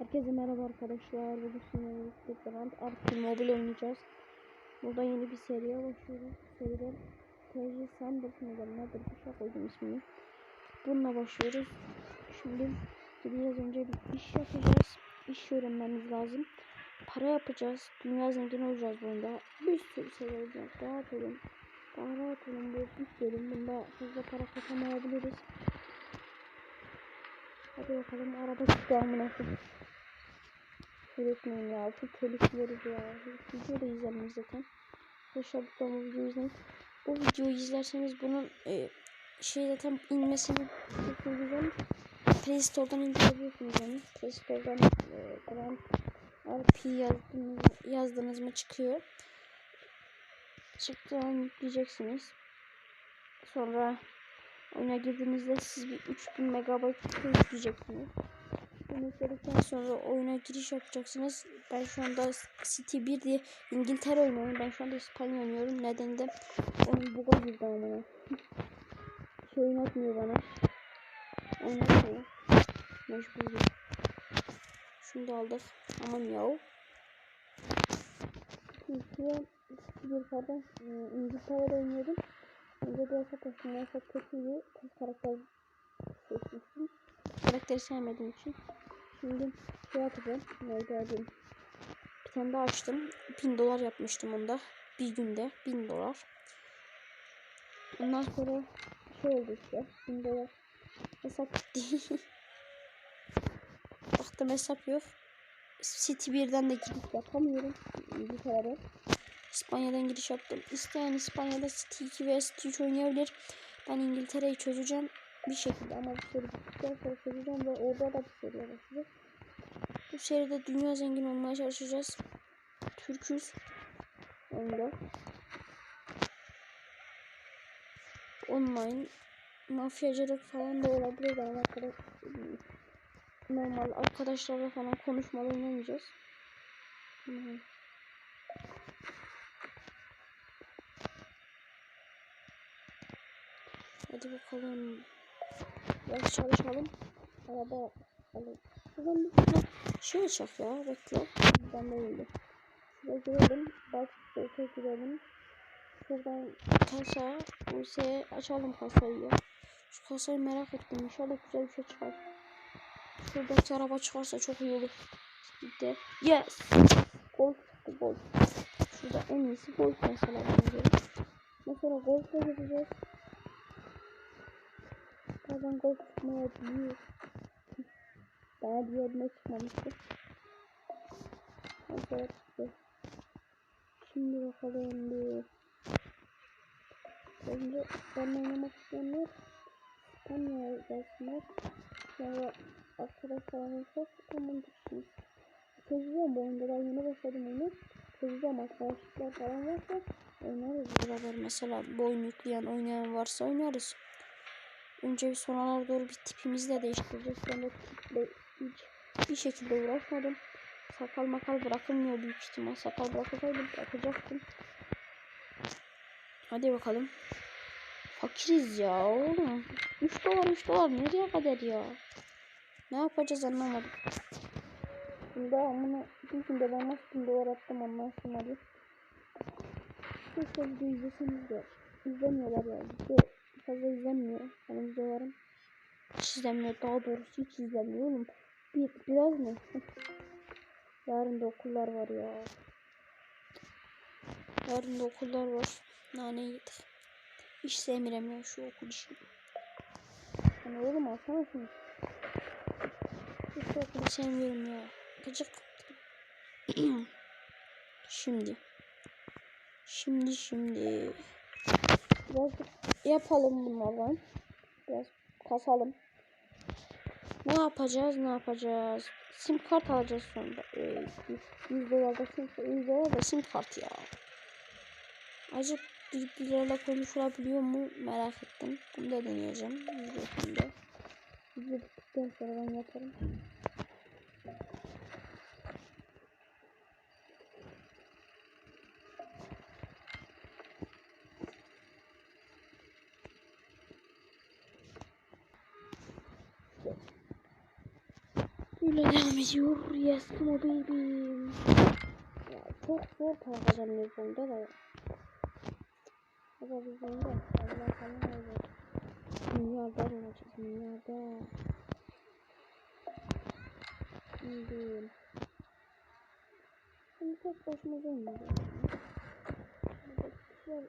Herkese merhaba arkadaşlar. Bugün sizinle birlikte Grand Ark Mobile oynayacağız. Burada yeni bir seriye başlıyoruz. Seriden TC Sanders modeli nedir? Bir şey koydum ismini. Bununla başlıyoruz. Şimdi biraz önce bir iş yapacağız. İş öğrenmemiz lazım. Para yapacağız. Dünya zengin olacağız bunda. Bir sürü şey olacak. Rahat olun. Daha rahat olun. Bu ilk bölüm. Bunda fazla para kazanamayabiliriz. Hadi bakalım araba çıktı amına. Üretmeyin ya. Şu telif ya. Video da izlemeyiz zaten. Arkadaşlar bu bu videoyu izleyin. Bu videoyu izlerseniz bunun e, şey zaten inmesini çok güzel. Play Store'dan indirebiliyorsunuz yani. Play Store'dan e, Grand RP yazdınız, yazdınız mı çıkıyor. Çıktığı an yükleyeceksiniz. Sonra oyuna girdiğinizde siz bir 3000 megabayt yükleyeceksiniz. Yükledikten sonra oyuna giriş yapacaksınız. Ben şu anda City 1 diye İngiltere oynuyorum. Ben şu anda İspanya oynuyorum. Nedeni de onun buga girdi amına. Şey oynatmıyor bana. Oynatmıyor. Mecbur. Şunu da aldık. Aman yav. Türkiye bir pardon İngiltere'de oynuyordum. Önce hesap açtım. Hesap kötüydü. Kız karakter seçmiştim. Karakteri sevmediğim için. Şimdi şey yapacağım. Adım? Bir tane daha açtım. 1000 dolar yapmıştım onda. Bir günde 1000 dolar. Ondan sonra şey oldu işte. 1000 dolar hesap gitti. Baktım hesap yok. City 1'den de giriş yapamıyorum. İngiltere'den. İspanya'dan giriş yaptım. İsteyen İspanya'da City 2 ve City 3 oynayabilir. Ben İngiltere'yi çözeceğim bir şekilde ama bir seri bittikten sonra çözeceğim ve orada da bir seri başlayacak. Bu seride dünya zengin olmaya çalışacağız. Türküz. Onda. Online mafyacılık falan da olabilir ama arkadaş normal arkadaşlarla falan konuşmalı oynamayacağız. Hmm. Hadi bakalım. Biraz çalışalım. Araba alalım. Şuradan bir şuna şey açak ya. Bekle. Buradan değildi. Şuraya girelim. Bak şuraya girelim. Şuradan kasa. Buse'ye açalım kasayı ya. Şu kasayı merak ettim. İnşallah güzel bir şey çıkar. Şuradaki araba çıkarsa çok iyi olur. Bir de yes. Golf çıktı golf. Şurada en iyisi golf mesela. Mesela golf'la gideceğiz. Bazen gol tutmayabiliyor. Daha diğerine çıkmamıştı. Hadi çıktı. Şimdi bakalım bir. Önce ben oynamak isteyenler İspanya'ya gelsinler. Sonra arkadaşlarımız çok tamamdır şimdi. Çözeceğim bu oyunda daha yeni başladım onu. Çözeceğim arkadaşlar falan varsa oynarız beraber. Mesela bu oyunu yükleyen oynayan varsa oynarız. Önce bir sonralara doğru bir tipimizi de değiştireceğiz. De tiple hiç bir şekilde uğraşmadım. Sakal makal bırakılmıyor büyük ihtimal. Sakal bırakılsaydım bırakacaktım. Hadi bakalım. Fakiriz ya oğlum. 3 dolar 3 dolar nereye kadar ya? Ne yapacağız anlamadım. Şimdi amına bir günde ben nasıl 1000 dolar attım anlaşılmadı. Keşke video izleseniz de izlemiyorlar ya. Video fazla izlenmiyor. Benim videolarım hiç izlenmiyor. Daha doğrusu hiç izlenmiyor oğlum. Bir, biraz mı? Yarın da okullar var ya. Yarın da okullar var. Nane yedik. Hiç sevmiyorum ya şu okul işini. Hani oğlum alsana şunu. Hiç okulu sevmiyorum ya. Gıcık. şimdi. Şimdi şimdi. Birazcık yapalım bunlardan. Biraz kasalım. Ne yapacağız? Ne yapacağız? Sim kart alacağız sonra. Ee, 100 dolar da sim, 100 dolar da sim kart ya. Acık birbirleriyle konuşulabiliyor mu merak ettim. Bunu da deneyeceğim. Videosunda. Video bittikten sonra ben yaparım. Böyle devam ediyor. Yes on baby. Ya çok zor para kazanıyoruz onda da. Ama biz onda Allah öyle. Milyarder olacağız milyarder. Şimdi. Şimdi tek başıma dönmüyorum. Burada kişiler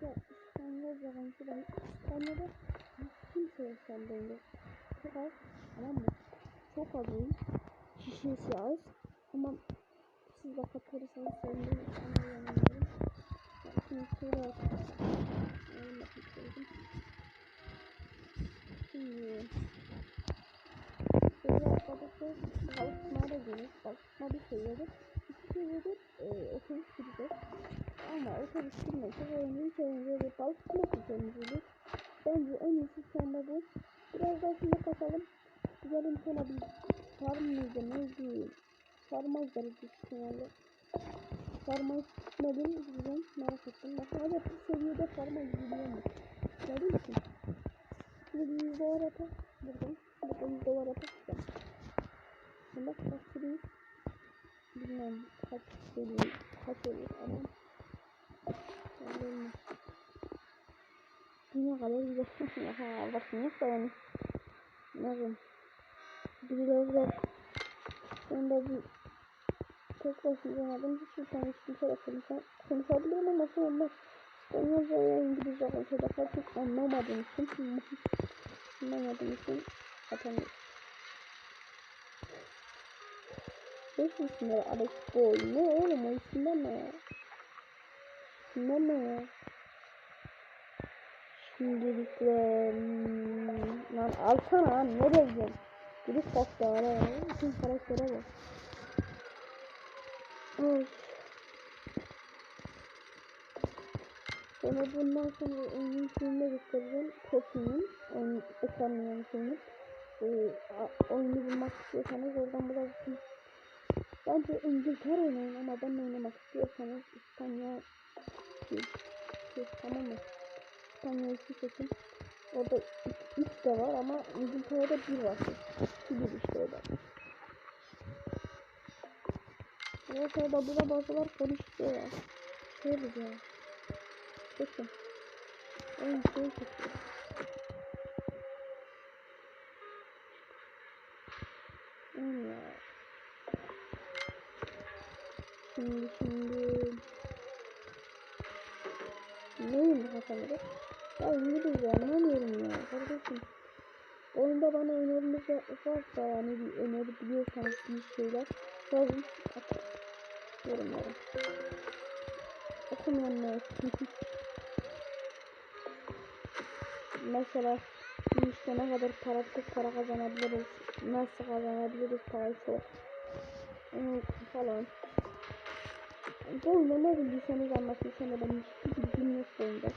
ya İspanyolca konuşuyorum. İspanyolca kimse yok sandığında. Çok az. Tamam mı? Çok az oyun. Kişisi az. Ama siz de katılırsanız sevinirim. Anlayamıyorum. Şimdi şöyle istedim. Şimdi. Şöyle arkadaşlar balıkma da gelir. Balıkma bir seviyoruz. İki seviyoruz. E, otobüs süreceğiz. Ama otobüs sürmeyecek. Oyunu hiç oynuyor. Balık tutmak için Bence en iyisi anda bu. Biraz daha şimdi kaçalım. Gidelim sana bir mıydı neydi? Sarmazlar büyük ihtimalle. Sarmayı tutmadım. Güzel merak ettim. Bakın hadi bu seviyede sarmayı biliyor mu? Gördün mü? Şimdi bir yüz dolar atar. Buradan. Buradan yüz dolar atar. Şimdi kaçırayım. Bilmem kaç geliyor. Kaç olur ama. Bilmem. Dünya kadar güzel. Ha bak nasıl yani. Bakın. De ben de bir tek başına adam hiçbir tane hiç kimseyle konuşa, konuşabilirim ama anda İspanyolca veya İngilizce konuşacaklar çok anlamadığım için anlamadığım için atamıyorum. Beş isimleri Alex Boy ne oğlum o isimler ne ya? İsimler ne ya? Şimdilikle hmm, lan alsana nereye gidiyorsun? Giriş baktı ara bütün karaktere bak. Ay. Sonra bundan sonra oyunun filmine göstereceğim. Poppy'nin oyun ekranlayan filmi. Ee, oyunu bulmak istiyorsanız oradan bulabilirsiniz. Bence İngiltere oynayın ama ben oynamak istiyorsanız İspanya şey, şey, tamam mı? İspanya'yı seçin. Orada 3 de var ama İngiltere'de 1 var. 2 bir işte o da. Evet orada burada bazılar konuşuyor ya. Şey ya. Bakın. Oyun şey çekiyor. Ya. Şimdi şimdi. Neyim bu kafaları? Ya İngilizce anlamıyorum ya kardeşim. Oyunda bana öneriniz varsa yani bir öneri biliyorsanız bir şeyler yazın. Yorumlara. Okumayanlar. Mesela bir işte ne kadar para çok para kazanabiliriz. Nasıl kazanabiliriz parayı çok. Hmm, falan. Bu oyunda ne bildiyseniz anlatırsanız ben hiçbir bilgim yok bu oyunda.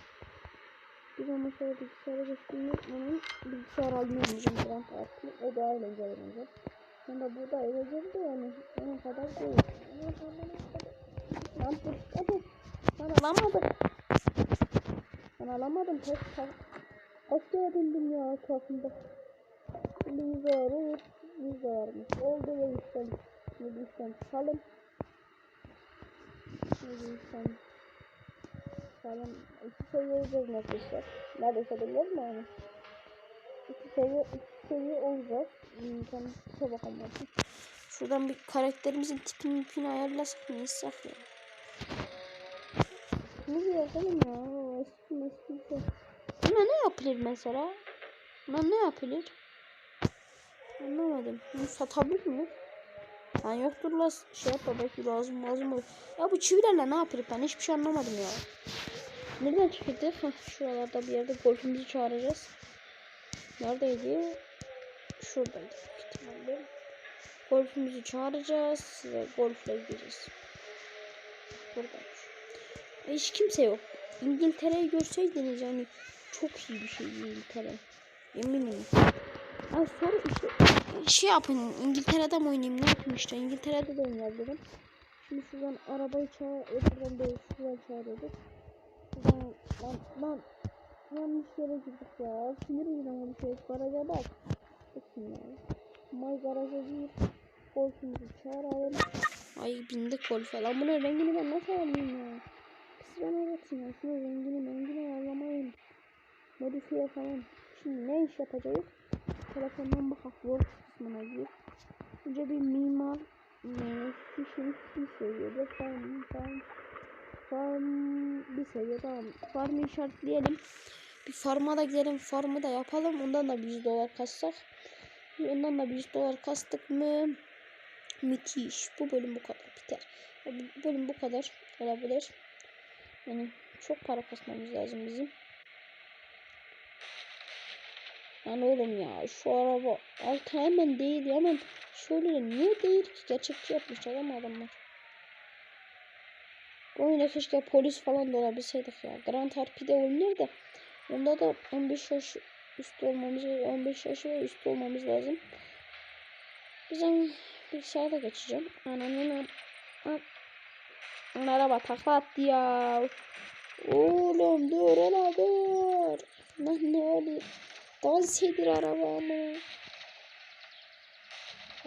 Bir ama sonra bilgisayara geçtiğimde onun bilgisayar almayı oynayacağım Grand Party. O da eğlenceli bence. Sonra burada eğlenceli de yani onun kadar değil. Lan dur hadi. Ben alamadım. Ben alamadım. Tek tak. Aşağıya bindim ya. Şimdi yüz ağrı. Yüz ağrımış. Oldu ve üstten çıkalım. Şimdi üstten Tamam. İki seviye olacağız neredeyse. Neredeyse biliyor musun onu? İki seviye, iki seviye olacağız. Hmm, tamam. Şuna bakalım. Bakayım. Şuradan bir karakterimizin tipini tipini ayarlasak mı? İnsaf ya. Ne bir yapalım ya? Eski meski şey. Buna ne yapılır mesela? Buna ne yapılır? Anlamadım. Bunu satabilir miyiz? Ha yoktur la şey yap belki lazım lazım olur. Ya bu çivilerle ne yapılır ben hiçbir şey anlamadım ya. Nereden çıktık? Heh, şuralarda bir yerde golfümüzü çağıracağız. Neredeydi? Şuradaydı ihtimalle. Golfümüzü çağıracağız ve golfle gideceğiz. Buradaymış. E, hiç kimse yok. İngiltere'yi görseydiniz yani çok iyi bir şey İngiltere. Eminim. Ha soru işte şey yapın İngiltere'de mi oynayayım ne yapayım işte İngiltere'de de oynayabilirim. Şimdi şuradan arabayı çağır, öbürden de şuradan çağırıyorduk. Lan, lan, lan. Yanlış yere girdik ya. Sinir yüzünden bir şey. Garaja bak. Bakın ya. May garaja gir. Golfumuzu çağıralım. Ay bindik golfe lan. Bunun rengini ben nasıl alayım ya? Pis ben öğretsin ya. Şunun rengini rengini ayarlamayın. Modifiye falan. Şimdi ne iş yapacağız? Telefondan bakalım. Yol kısmına gir. Önce bir mimar ne fişin bir seviyede farm farm farm bir seviye tamam. Farmı işaretleyelim. Bir farma da gidelim. Farmı da yapalım. Ondan da 100 dolar kassak. Ondan da 100 dolar kastık mı? Müthiş. Bu bölüm bu kadar biter. Bu bölüm bu kadar olabilir. Yani çok para kasmamız lazım bizim. Lan oğlum ya şu araba altı hemen değil hemen şöyle niye değil ki gerçekçi yapmışlar ama adamlar. Bu oyunda keşke polis falan da olabilseydik ya. Grand Harpi'de oynuyor da onda da 15 yaş üstü olmamız 15 yaş ve üstü olmamız lazım. Bizim bilgisayarda geçeceğim. Ananın an araba takla attı ya. Oğlum dur hele dur. Lan ne oluyor? Dans edir araba ama.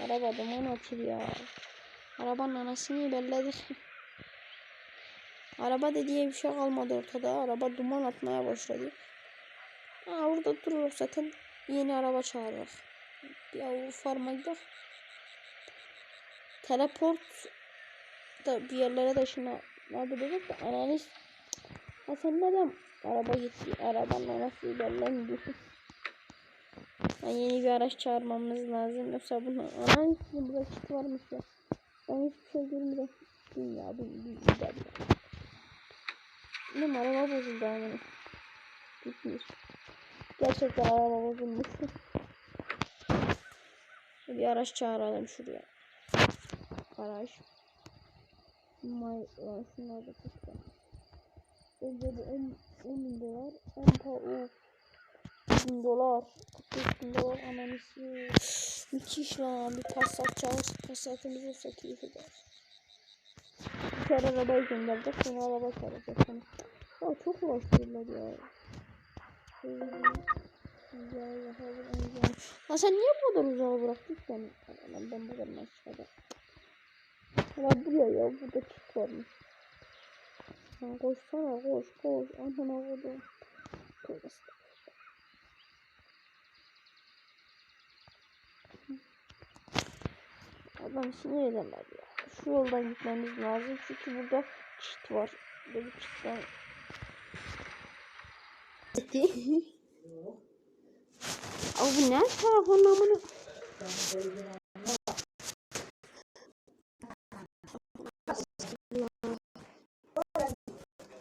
Araba duman atıyor ya. Arabanın anasını belledik. Araba dediği bir şey kalmadı ortada. Araba duman atmaya başladı. Ha orada dururuz zaten. Yeni araba çağırır. Ya farma gidelim. Teleport da bir yerlere de şuna yapabiliriz de analiz. Ha sen neden araba gitti? Arabanın anası bellendi. Yani yeni bir araç çağırmamız lazım. Yoksa bunu analiz burada kit varmış ya. Ben hiçbir şey görmedim. Dünya gider ya. Benim araba bozuldu yani. Gitmiş. Gerçekten araba bozulmuş. Bir araç çağıralım şuraya. Araç. May, şunlar da çok Önce bu 10, 10 bin dolar. 10 pahalı. bin dolar. 45 bin dolar ananisi. Müthiş lan. Bir Passat çağırsa Passat'ımız olsa keyif. Kere arabayı gönderecek. Sonra araba çağıracak. Sonra. Ya çok uğraştırırlar ya. Ya sen niye bu kadar uzağa bıraktın sen? Lan ben buradan çıkacağım? Ya buraya ya burada kit varmış. Ha, koşsana koş koş. Amına koydum. Tövbe Adam sinir ederler ya. Şu yoldan gitmemiz lazım. Çünkü burada çit var. Böyle çitten. Abi bu ne tarafın amına?